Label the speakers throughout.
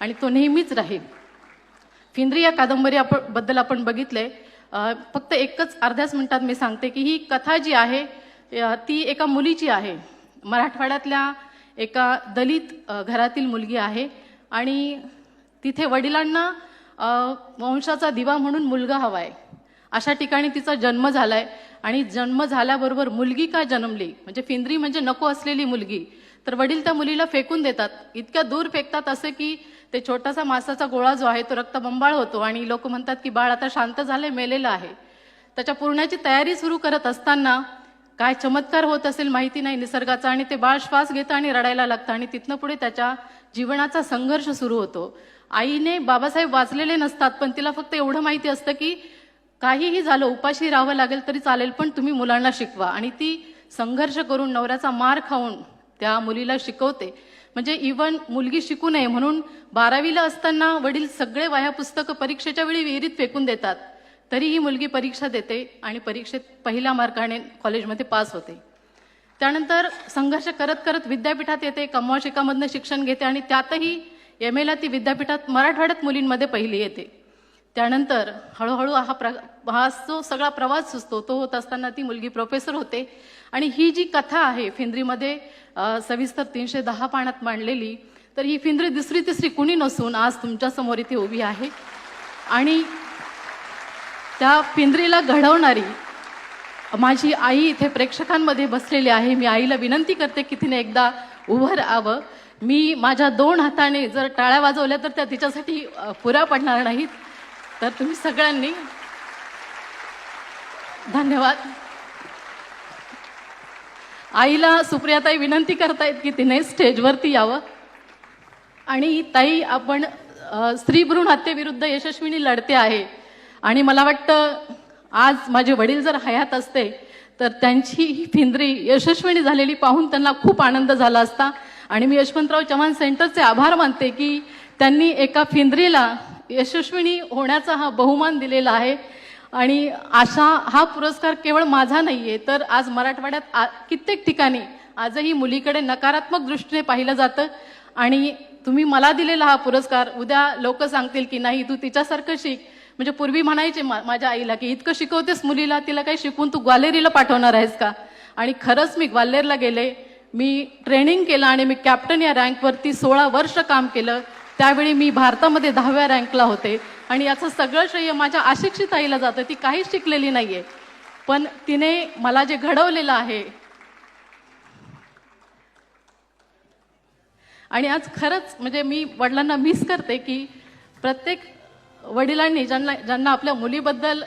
Speaker 1: आणि तो नेहमीच राहील. फिंद्री या कादंबरी आपण बद्दल आपण बघितलंय. फक्त एकच अर्ध्याच मिनिटात मी सांगते की ही कथा जी आहे ती एका मुलीची आहे. मराठवाड्यातल्या एका दलित घरातील मुलगी आहे आणि तिथे वडिलांना वंशाचा दिवा म्हणून मुलगा हवा आहे अशा ठिकाणी तिचा जन्म झालाय आणि जन्म झाल्याबरोबर मुलगी का जन्मली? म्हणजे फिंद्री म्हणजे नको असलेली मुलगी. तर वडील त्या मुलीला फेकून देतात. इतक्या दूर फेकतात असे की ते छोटासा मासाचा गोळा जो आहे तो रक्तबंबाळ होतो आणि लोक म्हणतात की बाळ आता शांत झाले मेलेलं आहे. त्याच्या पुरण्याची तयारी सुरू करत असताना काय चमत्कार होत असेल माहिती नाही निसर्गाचा आणि ते बाळ श्वास घेतं आणि रडायला लागतं आणि तिथनं पुढे त्याच्या जीवनाचा संघर्ष सुरू होतो. आईने बाबासाहेब वाचलेले नसतात पण तिला फक्त एवढं माहिती असतं की काहीही झालं उपाशी राहावं लागेल तरी चालेल पण तुम्ही मुलांना शिकवा. आणि ती संघर्ष करून नवऱ्याचा मार खाऊन त्या मुलीला शिकवते. म्हणजे इवन मुलगी शिकू नये म्हणून बारावीला असताना वडील सगळे वह्या पुस्तकं परीक्षेच्या वेळी विहिरीत फेकून देतात. तरी ही मुलगी परीक्षा देते आणि परीक्षेत पहिल्या मार्काने कॉलेजमध्ये पास होते. त्यानंतर संघर्ष करत करत विद्यापीठात येते कमवा शिकामधनं शिक्षण घेते आणि त्यातही एम एला ती विद्यापीठात मराठवाड्यात मुलींमध्ये पहिली येते. त्यानंतर हळूहळू हा प्र हा जो सगळा प्रवास सुचतो तो होत असताना ती मुलगी प्रोफेसर होते. आणि ही जी कथा आहे फिंद्रीमध्ये सविस्तर तीनशे दहा पानात मांडलेली तर ही फिंद्री दुसरी तिसरी कुणी नसून आज तुमच्यासमोर इथे उभी आहे. आणि त्या पिंजरीला घडवणारी माझी आई इथे प्रेक्षकांमध्ये बसलेली आहे. मी आईला विनंती करते की तिने एकदा उभं राहावं. मी माझ्या दोन हाताने जर टाळ्या वाजवल्या तर त्या तिच्यासाठी पुऱ्या पडणार नाहीत. तर तुम्ही सगळ्यांनी धन्यवाद. आईला सुप्रियाताई विनंती करतायत की तिने स्टेजवरती यावं. आणि ताई आपण स्त्री भ्रूण हत्येविरुद्ध यशस्वीनी लढते आहे. आणि मला वाटतं आज माझे वडील जर हयात असते तर त्यांची ही फिंद्री यशस्विनी झालेली पाहून त्यांना खूप आनंद झाला असता. आणि मी यशवंतराव चव्हाण सेंटरचे आभार मानते की त्यांनी एका फिंद्रीला यशस्विनी होण्याचा हा बहुमान दिलेला आहे. आणि अशा हा पुरस्कार केवळ माझा नाही आहे तर आज मराठवाड्यात आ- कित्येक ठिकाणी आजही मुलीकडे नकारात्मक दृष्टीने पाहिलं जातं. आणि तुम्ही मला दिलेला हा पुरस्कार उद्या लोक सांगतील की नाही तू तिच्यासारखं शिक. म्हणजे पूर्वी म्हणायचे मा- माझ्या आईला की इतकं शिकवतेस मुलीला तिला काही शिकवून तू ग्वालेरीला पाठवणार आहेस का? आणि खरंच मी ग्वाल्हेरला गेले. मी ट्रेनिंग केलं आणि मी कॅप्टन या रँकवरती सोळा वर्ष काम केलं. त्यावेळी मी भारतामध्ये दहाव्या रँकला होते. आणि याचं सगळं श्रेय माझ्या अशिक्षित आईला जातं. ती काहीच शिकलेली नाही आहे पण तिने मला जे घडवलेलं आहे आणि आज खरंच म्हणजे मी वडिलांना मिस करते की प्रत्येक वडिलांनी ज्यांना ज्यांना आपल्या मुलीबद्दल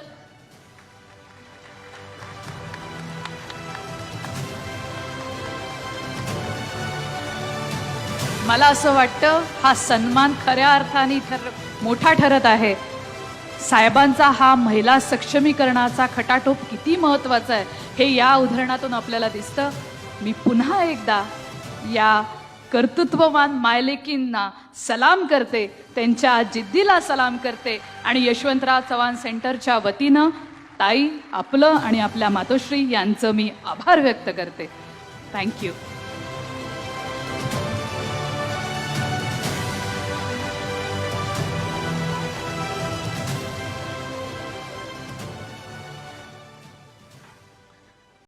Speaker 2: मला असं वाटतं हा सन्मान खऱ्या अर्थाने ठर मोठा ठरत आहे. साहेबांचा हा महिला सक्षमीकरणाचा खटाटोप किती महत्त्वाचा आहे हे या उदाहरणातून आपल्याला दिसतं. मी पुन्हा एकदा या कर्तृत्ववान मायलेकींना सलाम करते त्यांच्या जिद्दीला सलाम करते आणि यशवंतराव चव्हाण सेंटरच्या वतीनं ताई आपलं आणि आपल्या मातोश्री यांचं मी आभार व्यक्त करते. थँक्यू